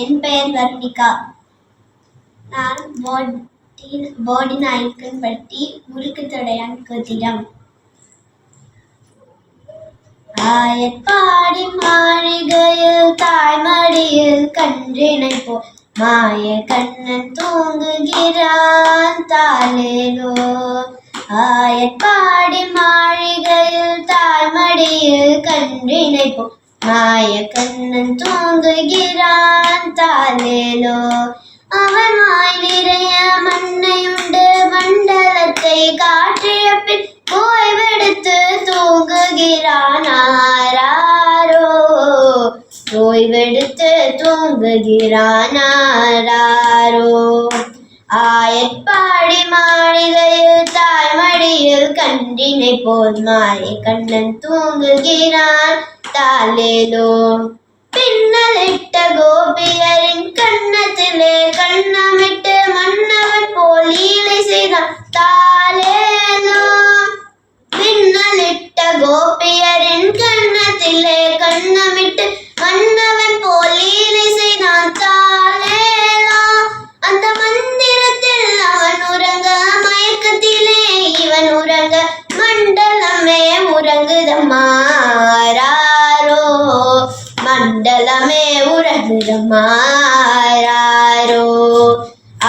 என் பெயர் வர்ணிகா. நான் போர்டின் போர்டி நாயக்கன்பட்டி முறுக்கு தொடையான் கொதிடம் ஆயப்பாடி மாளிகையில் தாய்மடியில் கன்றினை போ மாய கண்ணன் தூங்குகிறான் தாளேலோ. ஆயப்பாடி மாளிகையில் தாய்மடியில் கன்றினை போ நாயக்கண்ணன் தூங்குகிறான் தாலேலோ அவன் வாய் நிறைய மண்ணை உண்டு மண்டலத்தை காற்றிய பின் ஓய்வெடுத்து தூங்குகிறான் ஆராரோ ஓய்வெடுத்து தூங்குகிறான் ஆராரோ ஆயப்பாடி மாளிகையில் தாய்மடியில் கண்டினை போல் மாய கண்ணன் தூங்குகிறான் பார்த்தாலேலோ பின்னலிட்ட கோபியரின் கண்ணத்திலே கண்ணமிட்டு மன்னவன் போல் ஈலை செய்தான் மண்டலமே உறங்குதம்மாறாரோ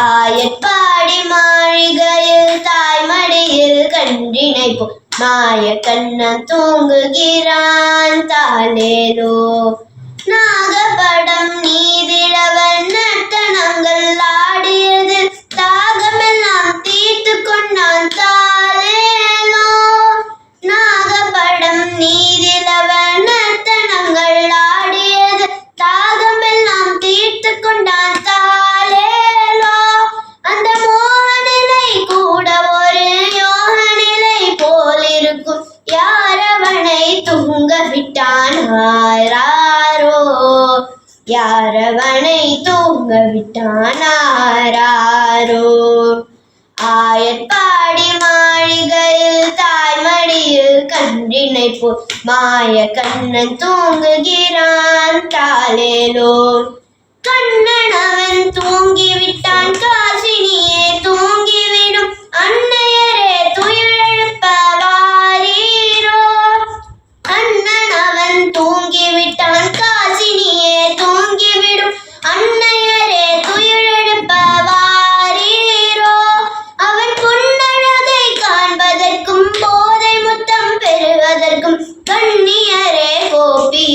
ஆயப்பாடி மாளிகையில் தாய்மடியில் கன்றினை போ மாய கண்ணன் தூங்குகிறான் தாலேலோ யாரவனை தூங்க விட்டானாரோ ஆராரோ ஆயப்பாடி மாளிகையில் தாய்மடியில் கன்றினை போ மாய கண்ணன் தூங்குகிறான் தாளேலோ. கண்ணன் அவன் தூங்கிவிட்டான் காசினியே தூங்க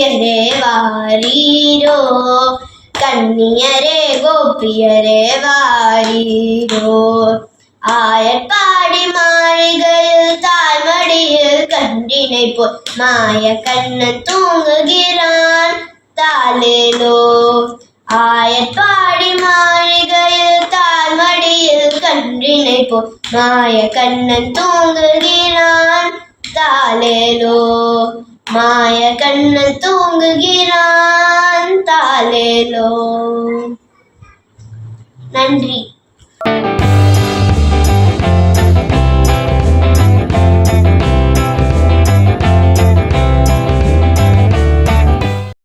கோபியரே வாரீரோ கண்ணியரே கோபியரே வாரீரோ ஆயப்பாடி மாளிகையில் தாய்மடியில் கன்றினை போ மாய கண்ணன் தூங்குகிறான் தாலேலோ ஆயப்பாடி மாளிகையில் தாய்மடியில் கன்றினை போ மாய கண்ணன் தூங்குகிறான் தாலேலோ மாய கண்ணில் தூங்குகிறான் தாலேலோ நன்றி.